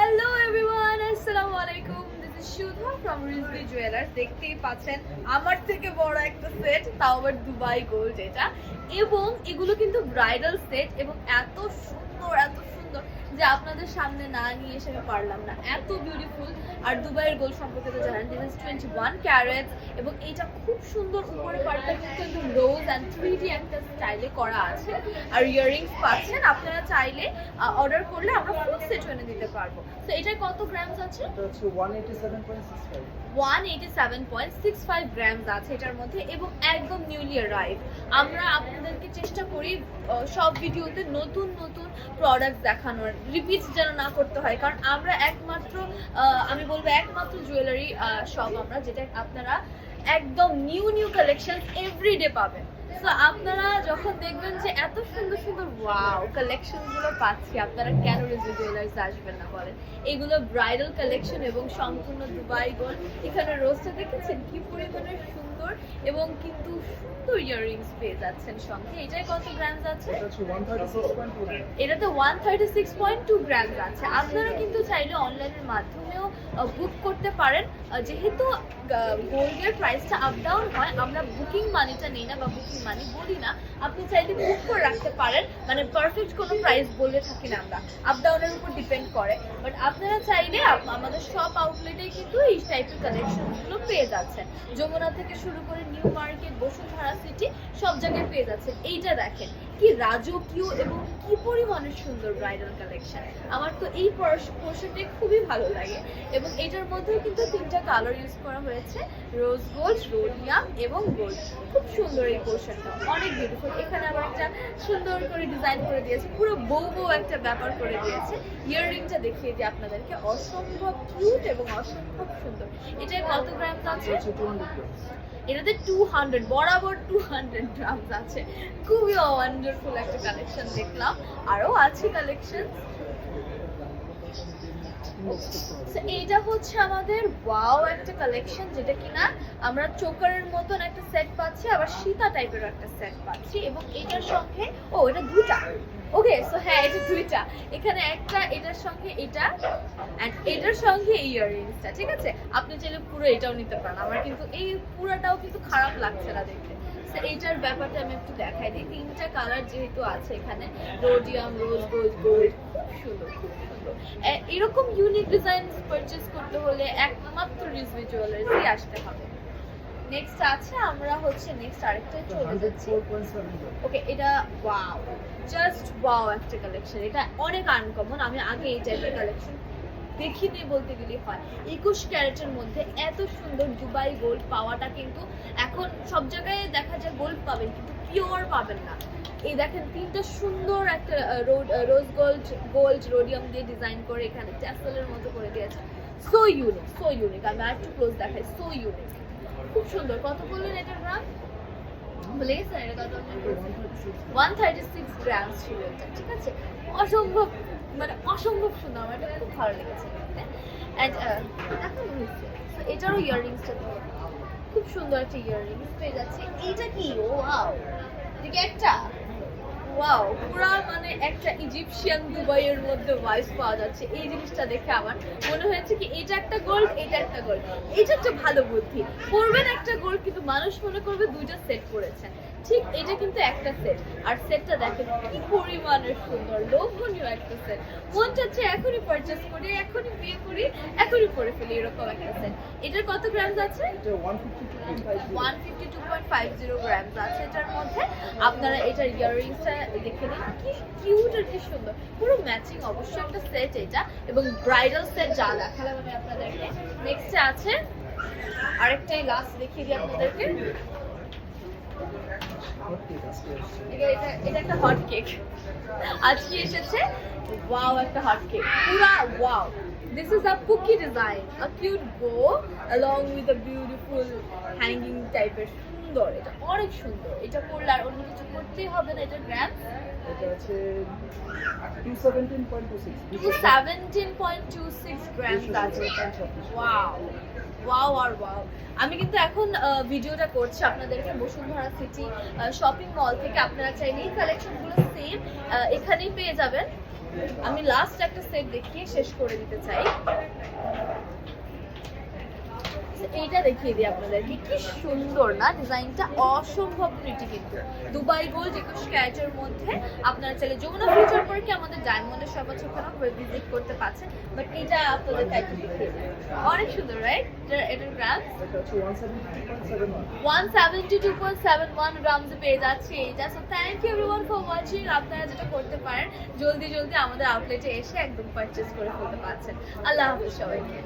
Hello everyone আসসালামু আলাইকুম this is Sudha from Rizvi jewellers দেখতেই পাচ্ছেন আমার থেকে বড় একটা সেট তাও আবার দুবাই গোল্ড এটা। এবং এগুলো কিন্তু ব্রাইডাল সেট এবং এত সুন্দর, এত যে আপনাদের সামনে না নিয়ে এসে আমি পারলাম না। এত বিউটিফুল আর দুবাইয়ের গোল্ড সম্পর্কে তো জানেন this is twenty one carat এবং এটা খুব সুন্দর উপরে পার্টটা কিন্তু রোজ অ্যান্ড থ্রি ডি একটা স্টাইলে করা আছে। আর ইয়াররিংস পাচ্ছেন আপনারা চাইলে অর্ডার করলে আমরা ফুল সেট এনে দিতে পারব। তো এটার কত গ্রামস আছে? One eighty seven point six five grams আছে এটার মধ্যে এবং একদম নিউলি অ্যারাইভ আমরা আপনাদেরকে চেষ্টা করি সব ভিডিওতে নতুন নতুন প্রোডাক্ট দেখানোর। রিপিট যেন না করতে হয়, কারণ আমরা একমাত্র আমি বলব একমাত্র জুয়েলারি শপ আমরা, যেটা আপনারা একদম নিউ নিউ কালেকশন এভরিডে পাবেন। তো আপনারা যখন দেখবেন যে এত সুন্দর সুন্দর ওয়াও কালেকশনগুলো পাচ্ছি আপনারা কেন রিজু জুয়েলার্স আসবেন না বলেন? এগুলো ব্রাইডাল কালেকশন এবং সম্পূর্ণ দুবাই গোল্ড এখানে রোজটা দেখেছেন? কি পরিমাণে সুন্দর এবং কিন্তু সুন্দর ইয়াররিংস পেয়ে যাচ্ছেন সঙ্গে। এটাই কত গ্রামস আছে? এটা হচ্ছে one thirty six point two এটাতে one thirty six point two grams আছে। আপনারা কিন্তু চাইলে অনলাইনের মাধ্যমেও বুক করতে পারেন। যেহেতু গোল্ডের প্রাইসটা আপ ডাউন হয় আমরা বুকিং মানিটা নেই না বা বুকিং মানি বলি না, আপনি চাইলে বুক করে রাখতে পারেন। মানে পারফেক্ট কোনো প্রাইস বলে থাকি না আমরা। আপ ডাউনের উপর ডিপেন্ড করে। বাট আপনারা চাইলে আমাদের সব আউটলেটে কিন্তু এই টাইপের কালেকশনগুলো পেয়ে যাচ্ছেন। যমুনা থেকে শুরু করে নিউ মার্কেট বসুন্ধরা সিটি সব জায়গায় পেয়ে যাচ্ছেন। এইটা দেখেন, কি রাজকীয় এবং কি পরিমাণের সুন্দর ব্রাইডাল কালেকশন আমার তো এই পোর্শনটি খুবই ভালো লাগে। এবং এটার মধ্যেও কিন্তু তিনটা কালার ইউজ করা হয়েছে। রোজ গোল্ড রোডিয়াম এবং গোল্ড খুব সুন্দর এই পোর্শনটা অনেক বিউটিফুল এখানে আবার একটা সুন্দর করে ডিজাইন করে দিয়েছে পুরো বউ বউ একটা ব্যাপার করে দিয়েছে। ইয়াররিংটা দেখিয়ে দিই আপনাদেরকে অসম্ভব কিউট এবং অসম্ভব সুন্দর। এটার কত গ্রাম আছে? এটাতে টু হান্ড্রেড বরাবর টু হান্ড্রেড গ্রামস আছে। খুবই ওয়ান্ডারফুল একটা কালেকশন দেখলাম। আরও আছে কালেকশন এইটা হচ্ছে আমাদের ওয়াও একটা কালেকশন যেটা কিনা আমরা চোকারের মতন একটা সেট পাচ্ছি, আবার সীতা টাইপের একটা সেট পাচ্ছি এবং এটার সঙ্গে, ও, এটা দুটা ওকে সো হ্যাঁ এটা দুইটা। এখানে একটা, এটার সঙ্গে এটা অ্যান্ড এটার সঙ্গে ইয়াররিংসটা ঠিক আছে? আপনি চাইলে পুরো এটাও নিতে পারেন। আমার কিন্তু এই পুরাটাও কিন্তু খারাপ লাগছে না দেখতে। এইটার ব্যাপারটা আমি একটু দেখাই দিই। তিনটা কালার যেহেতু আছে এখানে রোডিয়াম রোজ গোল্ড গোল্ড সুন্দর। এরকম ইউনিক ডিজাইন পারচেজ করতে হলে একমাত্র রিজভি জুয়েলার্সই আসতে হবে। নেক্সট আছে আমরা হচ্ছে নেক্সট আরেকটা চলে যাচ্ছি। ওকে এটা ওয়াও জাস্ট ওয়াও একটা কালেকশন এটা অনেক আনকমন আমি আগে এই টাইপের কালেকশন দেখিনি বলতে গেলে হয়। একুশ ক্যারেটের মধ্যে এত সুন্দর দুবাই গোল্ড পাওয়াটা কিন্তু এখন সব জায়গায় দেখা যায় গোল্ড পাবেন, কিন্তু পিওর পাবেন না। এই দেখেন, তিনটা সুন্দর একটা রোজ গোল্ড গোল্ড রোডিয়াম দিয়ে ডিজাইন করে এখানে ট্যাসেলের মতো করে দিয়েছে সো ইউনিক সো ইউনিক আমি আর একটু ক্লোজ দেখাই। সো ইউনিক খুব সুন্দর। কত বললেন এটার gram one thirty six grams ছিল ঠিক আছে? অসম্ভব মানে অসম্ভব সুন্দর, আমার এটা খুব ভালো লেগেছে অ্যান্ড এখন এটারও ইয়াররিংসটা খুব সুন্দর একটা ইয়াররিংস পেয়ে যাচ্ছে। এইটা কি? ও ওয়াও একটা ওয়াও পুরা মানে একটা ইজিপশিয়ান দুবাইয়ের মধ্যে ভাইস পাওয়া যাচ্ছে। এই জিনিসটা দেখে আমার মনে হয়েছে কি এটা একটা গোল্ড এটা একটা গোল্ড এটা একটা ভালো বুদ্ধি। পরবেন একটা গোল্ড কিন্তু মানুষ মনে করবে দুইটা সেট করেছেন ঠিক এটা কিন্তু একটা সেট আর সেটটা দেখেন কি পরিমাণের সুন্দর লোভনীয় একটা সেট মন চাচ্ছে এখনই পারচেস করি এখনই বিয়ে করি এখনই পরে ফেলি এরকম একটা সেট এটার কত গ্রামস আছে? এটা one fifty two point five one fifty two point five zero grams আছে। এটার মধ্যে আপনারা এটার ইয়াররিংসটা দেখে নিন। কি কিউট আর কি সুন্দর। পুরো ম্যাচিং অবশ্যই একটা সেট এটা এবং ব্রাইডাল সেট যা দেখালাম আমি আপনাদেরকে। নেক্সটে আছে আরেকটাই লাস্ট দেখিয়ে দিই আপনাদেরকে। এটা এটা একটা হট কেক আজকে এসেছে সুন্দর এটা অনেক সুন্দর। এটা করলে আর অন্য কিছু করতেই হবে না এটা গ্রাম এটা পয়েন্ট টু সিক্স গ্রামস আছে ওয়াও ওয়াও আর ওয়াও আমি কিন্তু এখন ভিডিওটা করছি আপনাদেরকে বসুন্ধরা সিটি শপিং মল থেকে। আপনারা চাইলে এই কালেকশনগুলো সেম এখানেই পেয়ে যাবেন। আমি লাস্ট একটা সেট দেখিয়ে শেষ করে দিতে চাই। এইটা দেখিয়ে দিই আপনাদেরকে। কি সুন্দর না? ডিজাইনটা অসম্ভব প্রিটি কিন্তু। দুবাই গোল্ড একুশ ক্যারেটের মধ্যে আপনারা চাইলে যমুনা ফিউচার আমাদের ডায়মন্ডের ভিজিট করতে পারছেন বাট এটা আপনাদের অনেক সুন্দর রাইট এটার gram one seventy two point seven one গ্রামসে পেয়ে যাচ্ছে এইটা। So thank you everyone for watching আপনারা যেটা করতে পারেন, জলদি জলদি আমাদের আউটলেটে এসে একদম পারচেস করে ফেলতে পারছেন। আল্লাহ হাফিজ সবাইকে।